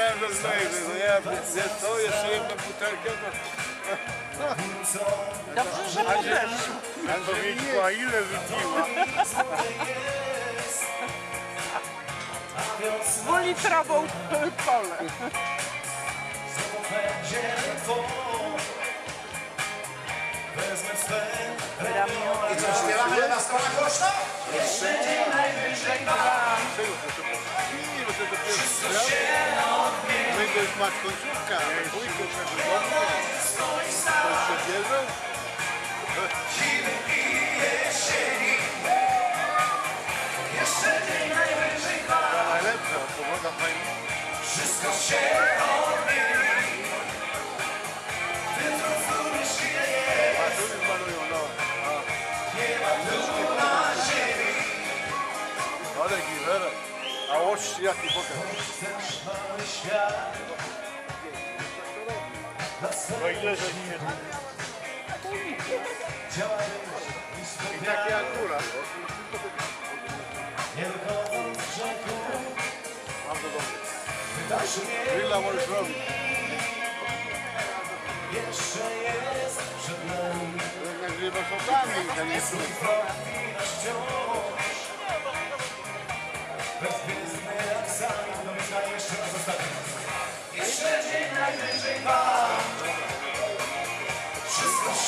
myślałem, że znajdę. No ja to jeszcze jedną butelkę. Dobrze, że podeszł. Na to Witku, a ile wypiła? Dwulitrową kolę. I co, śpiewamy na stole głośno? Jeszcze dzień najwyżej dwa. Wszyscy się to jest masz końcówka, dwójkę. To się bierze? Czy jaki pokaz? No i leżeć się. I takie akurat. Mam do domu. Grilla możesz robić. Jeszcze jest przed nami. Nagrywasz oczami, to nie jest.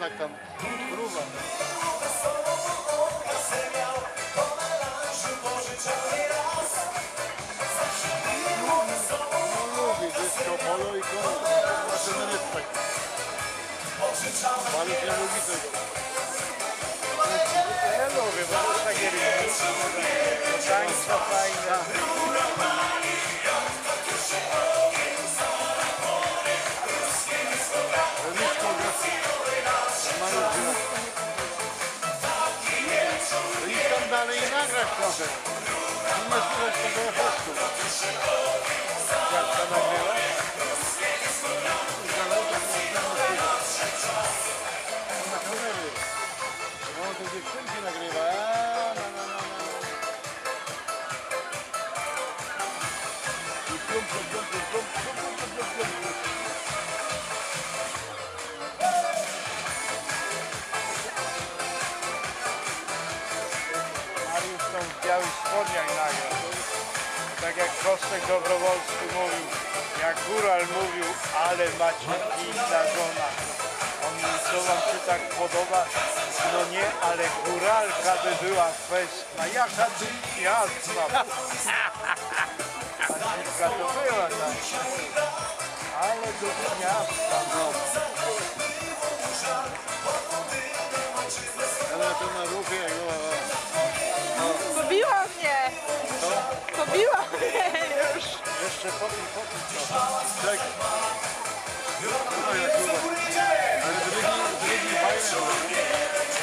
tak tam. No lubię, dysko, polo i kolo. Nasze. Paluch nie lubi tego. Ja lubię, bo to takie. To tańca fajne. Dalej i nagrać trochę. Nie słychać tego efektu. Jak to nagrywa? Białych spodniach nagrał. Tak jak Kostek Dobrowolski mówił, jak Góral mówił, ale macie piękna żona. On mówi, co wam się tak podoba? No nie, ale góralka by była kwestia. Jaka ty jasna. A dziwka to była tak. Ale do miasta, no. Ale to na Kopun kopun. Çek. Kurban ya kurban. Yani direkt direkt bir pay veriyor.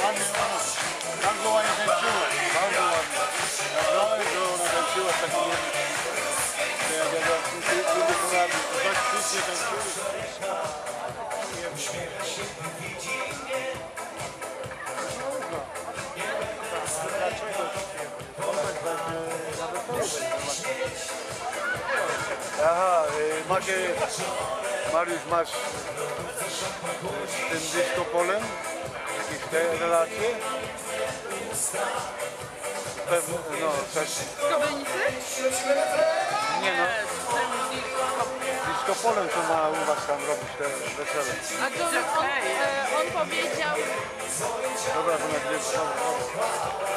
Ben bilmem. Ben kovayı kaçıyor. Ben kovayı. Ben kovayı doğru kaçıyor. Takılıyor. Ya da da çünkü bu kadar bir bak hiç yakın. Yapışmıyor. Aha, y, macie, Mariusz, masz z tym disco polem? Jakieś te relacje? Pewno, no, też, nie no, disco polem to ma u was tam robić te wesele. A to on, e, on powiedział, Dobra, to nagrywam. Dobra, dobra.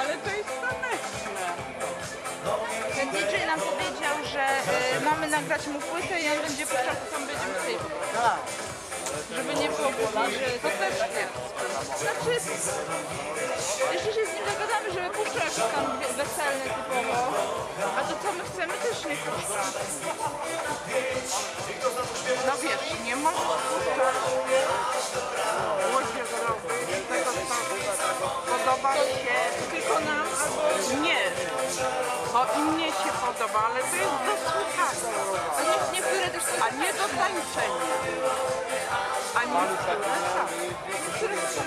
Ale to jest taneczne. Ten DJ nam powiedział, że y, mamy nagrać mu płytę i on będzie puszczał, to tam będziemy. Tak. Żeby nie było że to też nie. Znaczy, jeśli się z nim dogadamy, żeby puszczał jakiś tam weselny typowo, chcemy też nie. No wiesz, nie można puszczać młodzieżowy tego co podoba się tylko nam albo nie. Bo im nie się podoba, ale to jest do słuchania. A nie, niektóre też są A nie do tańczenia. A niektóre tak. niektóre są